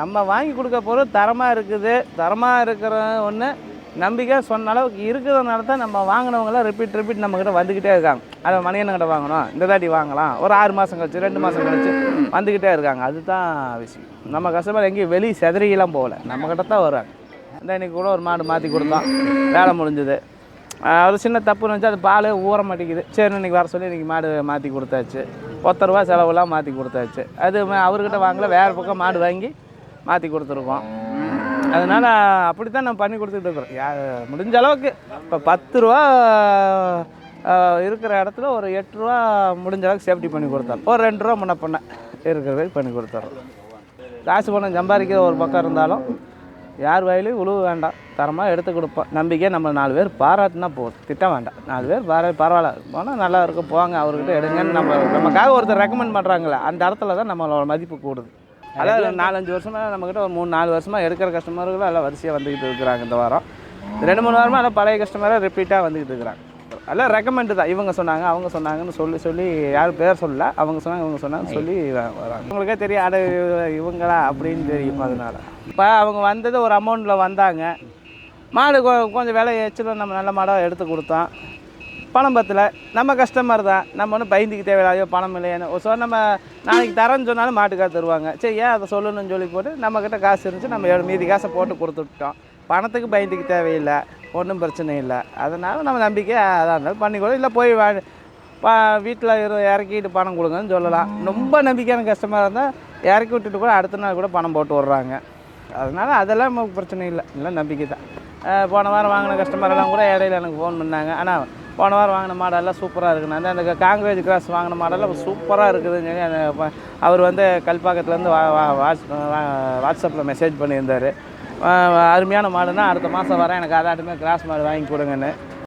நம்ம வாங்கி கொடுக்க பொருள் தரமாக இருக்குது. தரமாக இருக்கிற ஒன்று நம்பிக்கை சொன்ன அளவுக்கு இருக்கிறதுனால தான் நம்ம வாங்கினவங்களாம் ரிப்பீட் ரிப்பீட் நம்மக்கிட்ட வந்துக்கிட்டே இருக்காங்க. அதை மணியண்ணங்கிட்ட வாங்கணும். இந்த தாட்டி வாங்கலாம். ஒரு ஆறு மாதம் கழிச்சு ரெண்டு மாதம் கழிச்சு வந்துக்கிட்டே இருக்காங்க. அதுதான் விஷயம். நம்ம கஸ்டமர் எங்கேயும் வெளியே செதறியெல்லாம் போகல. நம்மக்கிட்ட தான் வராங்க இந்த இன்னைக்கு கூட ஒரு மாடு மாற்றி கொடுத்தோம் வேலை முடிஞ்சுது. ஒரு சின்ன தப்பு இருந்துச்சு. அது பால் ஊற மாட்டேங்குது. சரி இன்னைக்கு வர சொல்லி இன்னைக்கு மாடு மாற்றி கொடுத்தாச்சு. ஒத்த ரூபா செலவுலாம் மாற்றி கொடுத்தாச்சு. அது அவர்கிட்ட வாங்கல. வேறு பக்கம் மாடு வாங்கி மாற்றி கொடுத்துருக்கோம். அதனால் அப்படி தான் நம்ம பண்ணி கொடுத்துட்டு இருக்கிறோம். யா முடிஞ்ச அளவுக்கு. இப்போ பத்து ரூபா இருக்கிற இடத்துல ஒரு எட்டு ரூபா முடிஞ்ச அளவுக்கு சேஃப்டி பண்ணி கொடுத்தோம் ஒரு ரெண்டு ரூபா முன்ன பண்ண இருக்கிற வரைக்கும் பண்ணி கொடுத்துட்றோம் காசு பணம் சம்பாதிக்கிற ஒரு பக்கம் இருந்தாலும் யார் வாயிலையும் உழுவு வேண்டாம். தரமாக எடுத்து கொடுப்போம். நம்பிக்கை நம்ம நாலு பேர் பாராட்டினா போதும். திட்டம் வேண்டாம். நாலு பேர் பாரா பரவாயில்ல. போனால் நல்லா இருக்கும். போங்க அவர்கிட்ட எடுங்கன்னு நம்ம நமக்காக ஒருத்தர் ரெக்கமெண்ட் பண்ணுறாங்களே அந்த இடத்துல தான் நம்மளோட மதிப்பு கூடுது. அதாவது நாலஞ்சு வருஷமாக நம்மக்கிட்ட ஒரு மூணு நாலு வருஷமாக எடுக்கிற கஸ்டமர்கள் எல்லாம் வரிசையாக வந்துக்கிட்டு இருக்கிறாங்க இந்த வாரம். ரெண்டு மூணு வாரமாக எல்லாம் பழைய கஸ்டமராக ரிப்பீட்டாக வந்துக்கிட்டு இருக்கிறாங்க. எல்லாம் ரெக்கமெண்டு தான். இவங்க சொன்னாங்க அவங்க சொன்னாங்கன்னு சொல்லி சொல்லி யாரும் பேர் சொல்லல. அவங்க சொன்னாங்க இவங்க சொன்னாங்கன்னு சொல்லி வராங்க. உங்களுக்கே தெரியும் அட இவ- இவங்களா அப்படின்னு தெரியும் அதனால. இப்போ அவங்க வந்தது ஒரு அமௌண்ட்டில் வந்தாங்க. மாடு கொஞ்சம் விலை எச்சிலும் நம்ம நல்ல மாடாக எடுத்து கொடுத்தோம். பணம் பத்தல. நம்ம கஸ்டமர் தான். நம்ம ஒன்றும் பயந்துக்கு தேவையில்லையோ பணம் இல்லையான்னு. ஸோ நம்ம நாளைக்கு தரேன்னு சொன்னாலும் மாட்டுக்காக தருவாங்க. சரி ஏன் அதை சொல்லணும்னு சொல்லி போட்டு நம்மக்கிட்ட காசு இருந்துச்சு நம்ம மீதி காசை போட்டு கொடுத்துட்டோம். பணத்துக்கு பயந்துக்கு தேவையில்லை. ஒன்றும் பிரச்சனை இல்லை. அதனால் நம்ம நம்பிக்கை அதாக இருந்தாலும் பண்ணி இல்லை போய் வா பா வீட்டில் இரு இறக்கிட்டு பணம் கொடுங்கன்னு சொல்லலாம். ரொம்ப நம்பிக்கையான கஸ்டமராக இருந்தால் இறக்கி விட்டுட்டு கூட அடுத்த நாள் கூட பணம் போட்டு விட்றாங்க. அதனால் அதெல்லாம் நமக்கு பிரச்சனை இல்லை. இல்லை நம்பிக்கை தான். போன வாரம் வாங்கின கஸ்டமர் எல்லாம் கூட இடையில எனக்கு ஃபோன் பண்ணாங்க. ஆனால் போன வாரம் வாங்கின மாடெல்லாம் சூப்பராக இருக்குண்ணா அந்த காங்கிரேஜ் கிராஸ் வாங்கின மாடெல்லாம் சூப்பராக இருக்குதுன்னு சொல்லி அந்த அவர் வந்து கல்பாக்கத்துலேருந்து வா வா வாட்ஸ் வாட்ஸ்அப்பில் மெசேஜ் பண்ணியிருந்தார். அருமையான மாடுன்னா அடுத்த மாதம் வரேன் எனக்கு அதாட்டுமே கிராஸ் மாடு வாங்கி கொடுங்கன்னு.